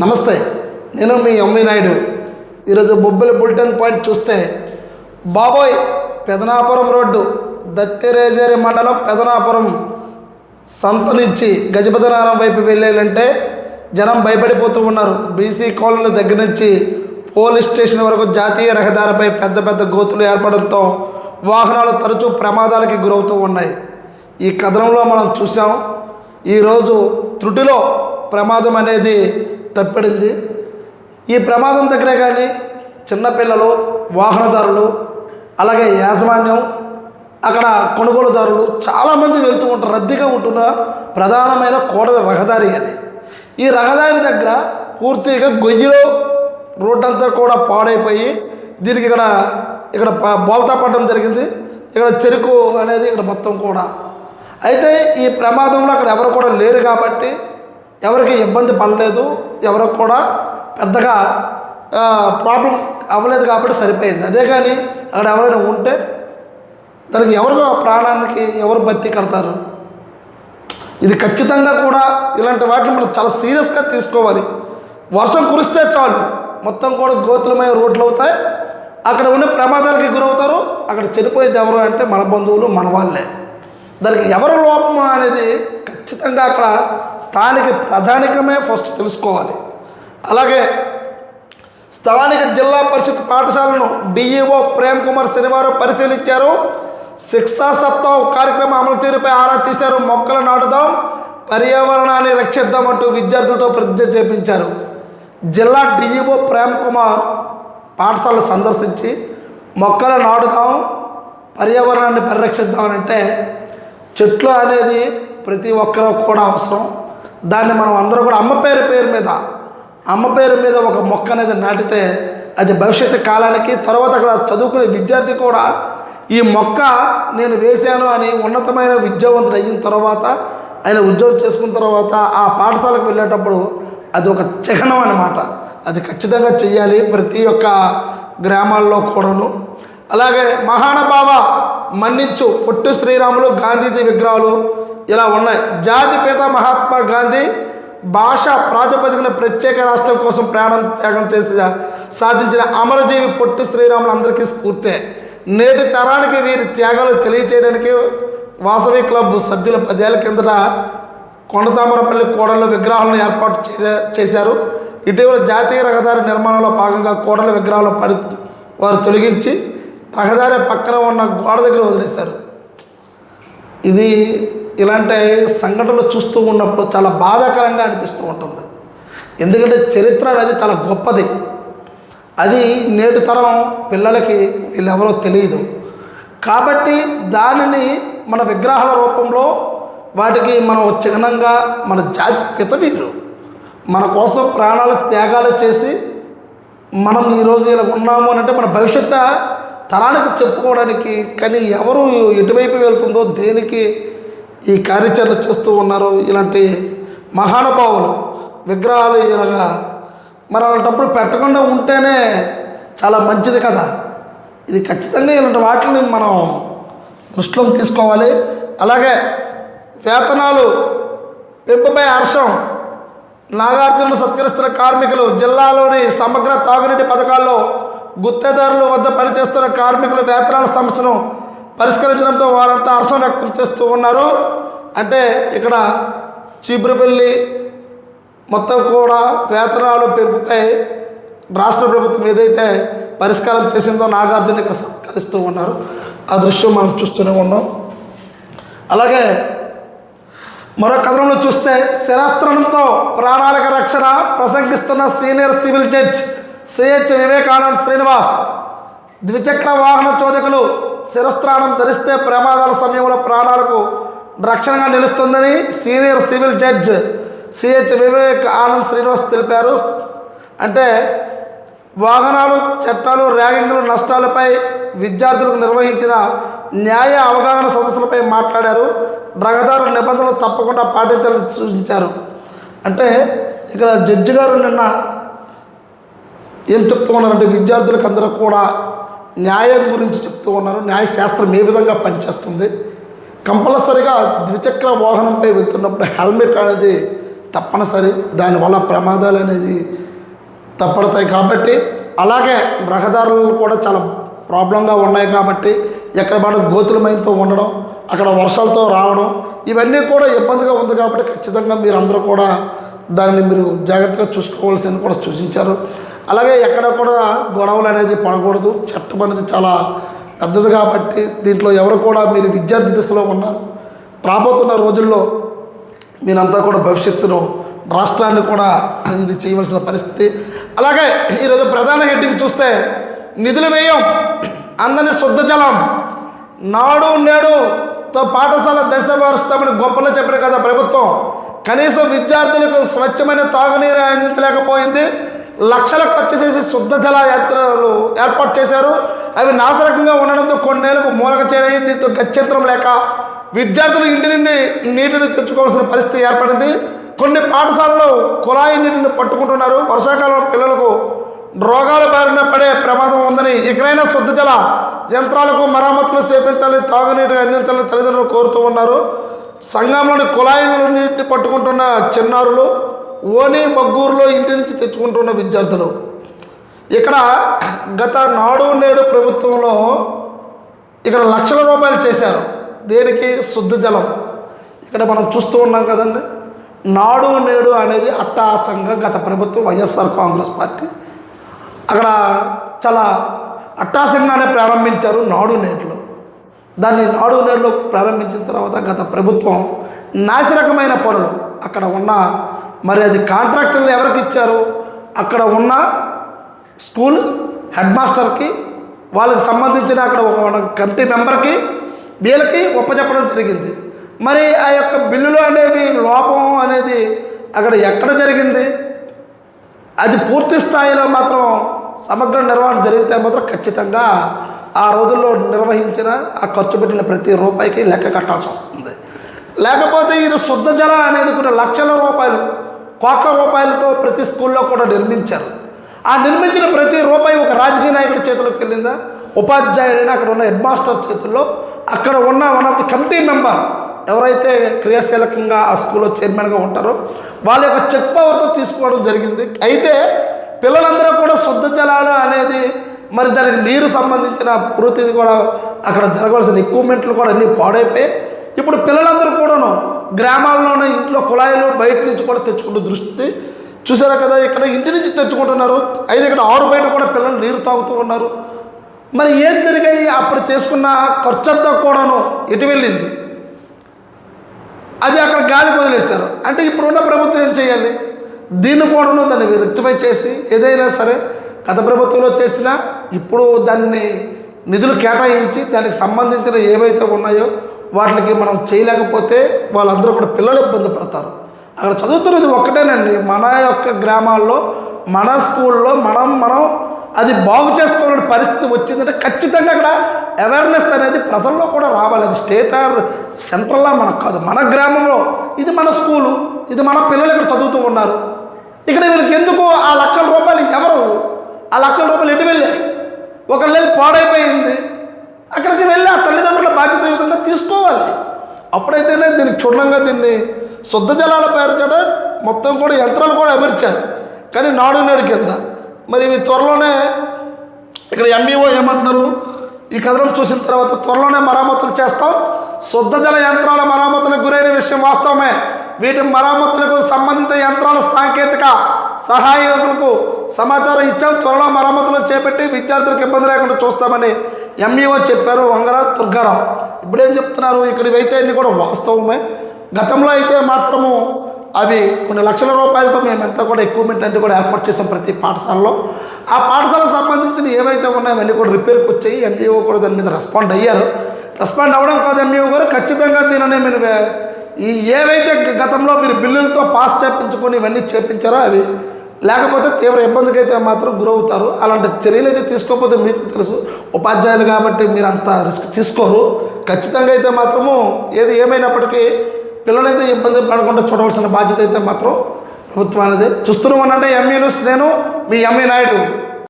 నమస్తే నేను మీ అమ్మి నాయుడు. ఈరోజు బొబ్బిలి బులెటిన్ పాయింట్ చూస్తే బాబోయ్ పెదనాపురం రోడ్డు దత్తిరేజేరి మండలం పెదనాపురం. సంత నుంచి గజపతినారం వైపు వెళ్ళాలంటే జనం భయపడిపోతూ ఉన్నారు. బీసీ కాలనీ దగ్గర నుంచి పోలీస్ స్టేషన్ వరకు జాతీయ రహదారిపై పెద్ద పెద్ద గోతులు ఏర్పడంతో వాహనాలు తరచూ ప్రమాదాలకి గురవుతూ ఉన్నాయి. ఈ కథనంలో మనం చూసాం ఈరోజు త్రుటిలో ప్రమాదం అనేది తప్పిడింది. ఈ ప్రమాదం దగ్గరే కానీ చిన్నపిల్లలు వాహనదారులు అలాగే యాజమాన్యం అక్కడ కొనుగోలుదారులు చాలామంది వెళ్తూ ఉంటారు రద్దీగా ఉంటున్న ప్రధానమైన కోడల రహదారి అది. ఈ రహదారి దగ్గర పూర్తిగా గొయ్యిలో రోడ్డు అంతా కూడా పాడైపోయి దీనికి ఇక్కడ ఇక్కడ బోల్తా పడడం జరిగింది. ఇక్కడ చెరుకు అనేది ఇక్కడ మొత్తం కూడా. అయితే ఈ ప్రమాదంలో అక్కడ ఎవరు కూడా లేరు కాబట్టి ఎవరికి ఇబ్బంది పడలేదు ఎవరికి కూడా పెద్దగా ప్రాబ్లం అవ్వలేదు కాబట్టి సరిపోయింది. అదే కానీ అక్కడ ఎవరైనా ఉంటే దానికి ఎవరు ప్రాణానికి ఎవరు బట్టి కడతారు? ఇది ఖచ్చితంగా కూడా ఇలాంటి వాటిని మనం చాలా సీరియస్గా తీసుకోవాలి. వర్షం కురిస్తే చాలు. మొత్తం కూడా గోతులమైన రోడ్లు అవుతాయి. అక్కడ ఉండే ప్రమాదాలకి గురవుతారు. అక్కడ చనిపోయేది ఎవరు అంటే మన బంధువులు మన వాళ్ళే. దానికి ఎవరు లోపం అనేది ఖచ్చితంగా అక్కడ స్థానిక ప్రజానికమే ఫస్ట్ తెలుసుకోవాలి. అలాగే స్థానిక జిల్లా పరిషత్ పాఠశాలను డిఈఓ ప్రేమ్ కుమార్ శనివారం పరిశీలించారు. శిక్షా సప్తాహం కార్యక్రమం అమలు తీరుపై ఆరా తీశారు. మొక్కలు నాటుదాం పర్యావరణాన్ని రక్షిద్దాం అంటూ విద్యార్థులతో ప్రతిజ్ఞ చేపించారు. జిల్లా డిఈఓ ప్రేమ్ కుమార్ పాఠశాల సందర్శించి మొక్కలు నాటుదాం పర్యావరణాన్ని పరిరక్షిద్దాం అని అంటే చెట్లు అనేది ప్రతి ఒక్కరూ కూడా అవసరం. దాన్ని మనం అందరూ కూడా అమ్మ పేరు పేరు మీద అమ్మ పేరు మీద ఒక మొక్క అనేది నాటితే అది భవిష్యత్తు కాలానికి తర్వాత అక్కడ చదువుకునే విద్యార్థి కూడా ఈ మొక్క నేను వేశాను అని ఉన్నతమైన విద్యావంతుడు అయిన తర్వాత ఆయన ఉద్యోగం చేసుకున్న తర్వాత ఆ పాఠశాలకు వెళ్ళేటప్పుడు అది ఒక చిహ్నం అన్నమాట. అది ఖచ్చితంగా చెయ్యాలి ప్రతి ఒక్క గ్రామాల్లో కూడాను. అలాగే మహానుభావ మన్నించు పొట్టు శ్రీరాములు గాంధీజీ విగ్రహాలు ఇలా ఉన్నాయి. జాతిపిత మహాత్మా గాంధీ భాష ప్రాతిపదికన ప్రత్యేక రాష్ట్రం కోసం ప్రాణం త్యాగం చేసి సాధించిన అమరజీవి పొట్టి శ్రీరాములు అందరికీ స్ఫూర్తే. నేటి తరానికి వీరి త్యాగాలు తెలియచేయడానికి వాసవి క్లబ్ సభ్యుల పదేళ్ళ కిందట కొండతామరపల్లి కోడళ్ళ విగ్రహాలను ఏర్పాటు చే- చేశారు. ఇటీవల జాతీయ రహదారి నిర్మాణంలో భాగంగా కోడళ్ళ విగ్రహాలను పడి వారు తొలగించి రహదారి పక్కన ఉన్న గోడ దగ్గర వదిలేశారు. ఇది ఇలాంటి సంఘటనలు చూస్తూ ఉన్నప్పుడు చాలా బాధాకరంగా అనిపిస్తూ ఉంటుంది. ఎందుకంటే చరిత్ర అనేది చాలా గొప్పది. అది నేటి తరం పిల్లలకి వీళ్ళెవరో తెలియదు. కాబట్టి దానిని మన విగ్రహాల రూపంలో వాటికి మనం చిహ్నంగా మన జాతి పితవీరు మన కోసం ప్రాణాలు త్యాగాలు చేసి మనం ఈరోజు ఇలా ఉన్నాము అని అంటే మన భవిష్యత్తు తరానికి చెప్పుకోవడానికి కానీ ఎవరు ఎటువైపు వెళ్తుందో దేనికి ఈ కార్యాచరణ చేస్తూ ఉన్నారు ఇలాంటి మహానుభావులు విగ్రహాలు ఇలాగా మరి అలాంటప్పుడు పెట్టకుండా ఉంటేనే చాలా మంచిది కదా. ఇది ఖచ్చితంగా ఇలాంటి వాటిని మనం దృష్టిలో తీసుకోవాలి. అలాగే వేతనాలు పెంపుపై హర్షం నాగార్జున సత్కరిస్తున్న కార్మికులు జిల్లాలోని సమగ్ర తాగునీటి పథకాల్లో గుత్తేదారుల వద్ద పనిచేస్తున్న కార్మికుల వేతనాల సమస్యను పరిష్కరించడంతో వారంతా హర్షం వ్యక్తం చేస్తూ ఉన్నారు. అంటే ఇక్కడ చీపురుపల్లి మొత్తం కూడా వేతనాలు పెంపుపై రాష్ట్ర ప్రభుత్వం ఏదైతే పరిష్కారం చేసిందో నాగార్జున ఇక్కడ సత్కరిస్తూ ఉన్నారు. ఆ దృశ్యం మనం చూస్తూనే ఉన్నాం. అలాగే మరో కథనంలో చూస్తే శిరాస్త్రంతో ప్రాణాళిక రక్షణ ప్రసంగిస్తున్న senior civil judge CH Vivekanand Srinivas ద్విచక్ర వాహన చోదకులు శిరస్త్రాణం ధరిస్తే ప్రమాదాల సమయంలో ప్రాణాలకు రక్షణగా నిలుస్తుందని senior civil judge CH Vivek Anand Srinivas తెలిపారు. అంటే వాహనాలు చట్టాలు ర్యాగింగ్లు నష్టాలపై విద్యార్థులకు నిర్వహించిన న్యాయ అవగాహన సదస్సులపై మాట్లాడారు. రహదారు నిబంధనలు తప్పకుండా పాటించాలని సూచించారు. అంటే ఇక్కడ జడ్జి గారు నిన్న ఏం చెప్తూ ఉన్నారంటే విద్యార్థులకు అందరూ కూడా న్యాయం గురించి చెప్తూ ఉన్నారు. న్యాయశాస్త్రం ఏ విధంగా పనిచేస్తుంది? కంపల్సరిగా ద్విచక్ర వాహనంపై వెళ్తున్నప్పుడు హెల్మెట్ అనేది తప్పనిసరి. దానివల్ల ప్రమాదాలు అనేది తప్పడతాయి కాబట్టి. అలాగే రహదారులు కూడా చాలా ప్రాబ్లంగా ఉన్నాయి కాబట్టి ఎక్కడ పడ గోతులమైనతో ఉండడం అక్కడ వర్షాలతో రావడం ఇవన్నీ కూడా ఇబ్బందిగా ఉంది కాబట్టి ఖచ్చితంగా మీరు అందరూ కూడా దాన్ని మీరు జాగ్రత్తగా చూసుకోవాల్సింది కూడా సూచించారు. అలాగే ఎక్కడ కూడా గొడవలు అనేది పడకూడదు. చట్టం అనేది చాలా పెద్దది కాబట్టి దీంట్లో ఎవరు కూడా మీరు విద్యార్థి దశలో ఉన్నారు. రాబోతున్న రోజుల్లో మీరంతా కూడా భవిష్యత్తును రాష్ట్రాన్ని కూడా ఇది చేయవలసిన పరిస్థితి. అలాగే ఈరోజు ప్రధాన హెడ్డింగ్ చూస్తే నిధులు వ్యయం అందని శుద్ధ జలం నాడు నేడుతో పాఠశాల దశ మారుస్తామని గొప్పలో చెప్పిన కదా ప్రభుత్వం. కనీసం విద్యార్థులకు స్వచ్ఛమైన తాగునీరు అందించలేకపోయింది. లక్షల ఖర్చు చేసి శుద్ధ జల యాత్రలు ఏర్పాటు చేశారు. అవి నాశరకంగా ఉండడంతో కొన్నేళ్ళకు మూలక చేరాయి దీంతో గత్యంతరం లేక విద్యార్థులు ఇంటి నుండి నీటిని తెచ్చుకోవాల్సిన పరిస్థితి ఏర్పడింది. కొన్ని పాఠశాలలు కుళాయి నీటిని పట్టుకుంటున్నారు. వర్షాకాలం పిల్లలకు రోగాల బారిన పడే ప్రమాదం ఉందని ఇకనైనా శుద్ధ జల యంత్రాలకు మరమ్మతులు చేపించాలి తాగునీటి అందించాలని తల్లిదండ్రులు కోరుతూ ఉన్నారు. సంఘంలోని కుళాయిల నీటిని పట్టుకుంటున్న చిన్నారులు ఓని మగ్గూరులో ఇంటి నుంచి తెచ్చుకుంటున్న విద్యార్థులు. ఇక్కడ గత నాడు నేడు ప్రభుత్వంలో ఇక్కడ లక్షల రూపాయలు చేశారు. దేనికి? శుద్ధ జలం. ఇక్కడ మనం చూస్తూ ఉన్నాం కదండి. నాడు నేడు అనేది అట్టహాసంగా గత ప్రభుత్వం వైఎస్ఆర్ కాంగ్రెస్ పార్టీ. అక్కడ చాలా అట్టాసంగానే ప్రారంభించారు నాడు నేటిలో దాన్ని నాడు నేడులో ప్రారంభించిన తర్వాత గత ప్రభుత్వం నాసిరకమైన పనులు అక్కడ ఉన్న మరి అది కాంట్రాక్టర్లు ఎవరికి ఇచ్చారు? అక్కడ ఉన్న స్కూల్ హెడ్ మాస్టర్కి వాళ్ళకి సంబంధించిన అక్కడ ఒక మన కమిటీ మెంబర్కి వీళ్ళకి ఒప్పచెప్పడం జరిగింది. మరి ఆ యొక్క బిల్లులు అనేవి లోపం అనేది అక్కడ ఎక్కడ జరిగింది? అది పూర్తి స్థాయిలో మాత్రం సమగ్ర నిర్వహణ జరిగితే మాత్రం ఖచ్చితంగా ఆ రోజుల్లో నిర్వహించిన ఆ ఖర్చు పెట్టిన ప్రతి రూపాయికి లెక్క కట్టాల్సి వస్తుంది. లేకపోతే ఈ శుద్ధ జల అనేది కూడా లక్షల రూపాయలు కోట్ల రూపాయలతో ప్రతి స్కూల్లో కూడా నిర్మించారు. ఆ నిర్మించిన ప్రతి రూపాయి ఒక రాజకీయ నాయకుడి చేతిలోకి వెళ్ళిందా? ఉపాధ్యాయుడైనా అక్కడ ఉన్న హెడ్ మాస్టర్ చేతుల్లో అక్కడ ఉన్న one of the committee member ఎవరైతే క్రియాశీలకంగా ఆ స్కూల్లో చైర్మన్గా ఉంటారో వాళ్ళ యొక్క చెక్ పవర్తో తీసుకోవడం జరిగింది. అయితే పిల్లలందరూ కూడా శుద్ధ జలాలు అనేది మరి దానికి నీరు సంబంధించిన పూర్తిది కూడా అక్కడ జరగవలసిన ఎక్విప్మెంట్లు కూడా అన్నీ పాడైపోయి ఇప్పుడు పిల్లలందరూ కూడాను గ్రామాల్లోనే ఇంట్లో కుళాయిలు బయట నుంచి కూడా తెచ్చుకుంటూ దృష్టి చూసారా కదా ఇక్కడ ఇంటి నుంచి తెచ్చుకుంటున్నారు. అయితే ఇక్కడ ఆరు బయట కూడా పిల్లలు నీరు తాగుతూ ఉన్నారు. మరి ఏం జరిగాయి? అప్పుడు తీసుకున్న ఖర్చంతా కూడాను ఎటు వెళ్ళింది? అది అక్కడ గాలి వదిలేశారు. అంటే ఇప్పుడున్న ప్రభుత్వం ఏం చేయాలి? దీన్ని కూడాను దాన్ని రెక్టిఫై చేసి ఏదైనా సరే గత ప్రభుత్వంలో చేసినా ఇప్పుడు దాన్ని నిధులు కేటాయించి దానికి సంబంధించిన ఏవైతే ఉన్నాయో వాటికి మనం చేయలేకపోతే వాళ్ళందరూ కూడా పిల్లలు ఇబ్బంది పడతారు. అక్కడ చదువుతున్నది ఒక్కటేనండి. మన యొక్క గ్రామాల్లో మన స్కూల్లో మనం మనం అది బాగు చేసుకోవాలని పరిస్థితి వచ్చిందంటే ఖచ్చితంగా అక్కడ అవేర్నెస్ అనేది ప్రజల్లో కూడా రావాలి. అది స్టేట్ ఆర్ సెంట్రల్లా మనకు కాదు. మన గ్రామంలో ఇది మన స్కూలు ఇది మన పిల్లలు ఇక్కడ చదువుతూ ఉన్నారు. ఇక్కడ వీళ్ళకి ఎందుకు ఆ లక్షల రూపాయలు ఎవరు? ఆ లక్షల రూపాయలు ఎటు వెళ్ళాయి? ఒకళ్ళేది పాడైపోయింది. అక్కడికి వెళ్ళి ఆ తల్లిదండ్రుల బాధ్యతయుతంగా తీసుకోవాలి? అప్పుడైతేనే దీనికి క్షుణ్ణంగా దీన్ని శుద్ధ జలాల పేర్చడం మొత్తం కూడా యంత్రాలు కూడా అమర్చారు కానీ నాడు నేడు కింద. మరి ఇవి త్వరలోనే ఇక్కడ ఎంఈఓ ఏమంటున్నారు? ఈ కథనం చూసిన తర్వాత త్వరలోనే మరామతులు చేస్తాం. శుద్ధ జల యంత్రాల మరామతులకు గురైన విషయం వాస్తవమే. వీటి మరామతులకు సంబంధిత యంత్రాల సాంకేతిక సహాయకులకు సమాచారం ఇచ్చాం. త్వరలో మరమ్మతులు చేపట్టి విద్యార్థులకు ఇబ్బంది లేకుండా చూస్తామని ఎంఈఓ చెప్పారు వంగర దుర్గారావు. ఇప్పుడేం చెప్తున్నారు? ఇక్కడివైతే అన్నీ కూడా వాస్తవమే. గతంలో అయితే మాత్రము అవి కొన్ని లక్షల రూపాయలతో మేమంతా కూడా ఎక్విప్మెంట్ అన్ని కూడా ఏర్పాటు చేసాం ప్రతి పాఠశాలలో. ఆ పాఠశాలకు సంబంధించిన ఏవైతే ఉన్నాయో అవన్నీ కూడా రిపేర్కి వచ్చాయి. ఎంఈఓ కూడా దాని మీద రెస్పాండ్ అయ్యారు. రెస్పాండ్ అవ్వడం కాదు ఎంఈఓ గారు ఖచ్చితంగా దీనిని మీరు ఈ ఏవైతే గతంలో మీరు బిల్లులతో పాస్ చేపించుకొని ఇవన్నీ చేపించారో అవి లేకపోతే తీవ్ర ఇబ్బందికి అయితే మాత్రం గురవుతారు. అలాంటి చర్యలు అయితే తీసుకోకపోతే మీకు తెలుసు ఉపాధ్యాయులు కాబట్టి మీరు అంత రిస్క్ తీసుకోరు. ఖచ్చితంగా అయితే మాత్రము ఏది ఏమైనప్పటికీ పిల్లలైతే ఇబ్బంది పడకుండా చూడవలసిన బాధ్యత అయితే మాత్రం ప్రభుత్వం అనేది చూస్తున్నాం అంటే ఎంఈ న్యూస్ నేను మీ ఎంఈ నాయుడు